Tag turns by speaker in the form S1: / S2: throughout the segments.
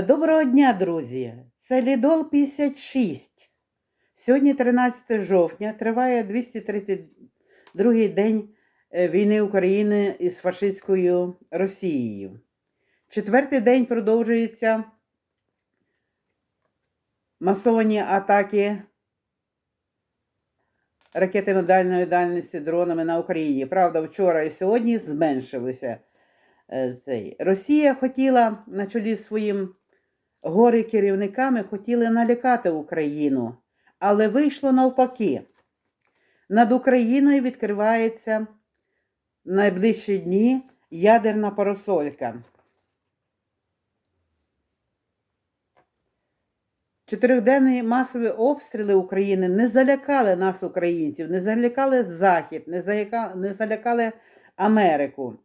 S1: Доброго дня, друзі! Це Лідол 56. Сьогодні 13 жовтня, триває 232 день е, війни України із фашистською Росією. Четвертий день продовжуються масовані атаки ракетами дальної дальності дронами на Україні. Правда, вчора і сьогодні зменшилися. е, Цей. Росія хотіла на чолі з своїм гори керівниками хотіли налякати Україну, але вийшло навпаки. Над Україною відкривається найближчі дні ядерна парасолька. Чотирьохденні масові обстріли України не залякали нас, українців, не залякали Захід, не залякали, не залякали Америку,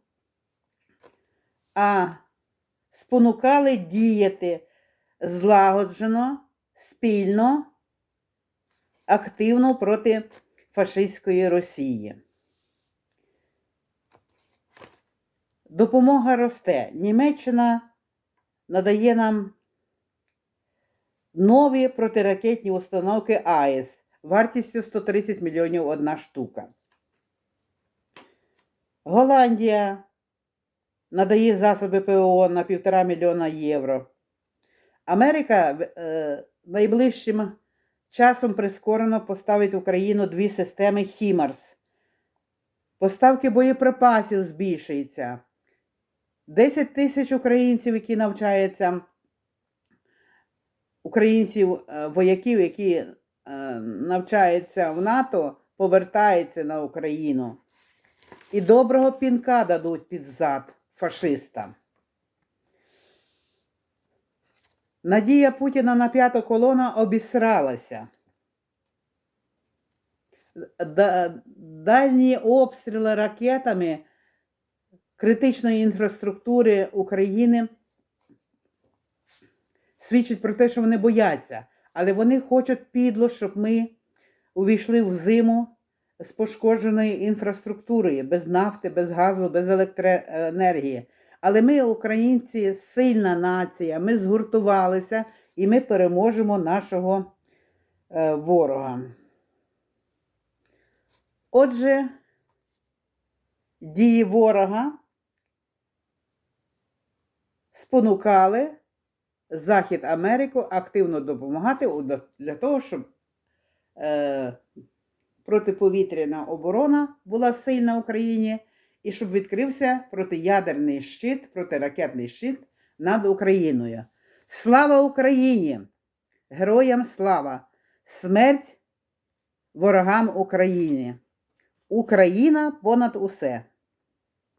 S1: а спонукали діяти злагоджено, спільно, активно проти фашистської Росії. Допомога росте. Німеччина надає нам нові протиракетні установки АЕС вартістю 130 мільйонів одна штука. Голландія надає засоби ПО на півтора мільйона євро. Америка е, найближчим часом прискорено поставить Україну дві системи Хімарс. Поставки боєприпасів збільшуються. 10 тисяч українців, які навчаються, українців, е, вояків, які е, навчаються в НАТО, повертаються на Україну. І доброго пінка дадуть під зад фашистам. Надія Путіна на п'яту колона обісралася. Дальні обстріли ракетами критичної інфраструктури України свідчать про те, що вони бояться, але вони хочуть підло, щоб ми увійшли в зиму з пошкодженою інфраструктурою, без нафти, без газу, без електроенергії. Але ми, українці, сильна нація, ми згуртувалися і ми переможемо нашого е, ворога. Отже, дії ворога спонукали Захід Америку активно допомагати для того, щоб е, протиповітряна оборона була сильна в Україні і щоб відкрився протиядерний щит, протиракетний щит над Україною. Слава Україні! Героям слава! Смерть ворогам України! Україна понад усе!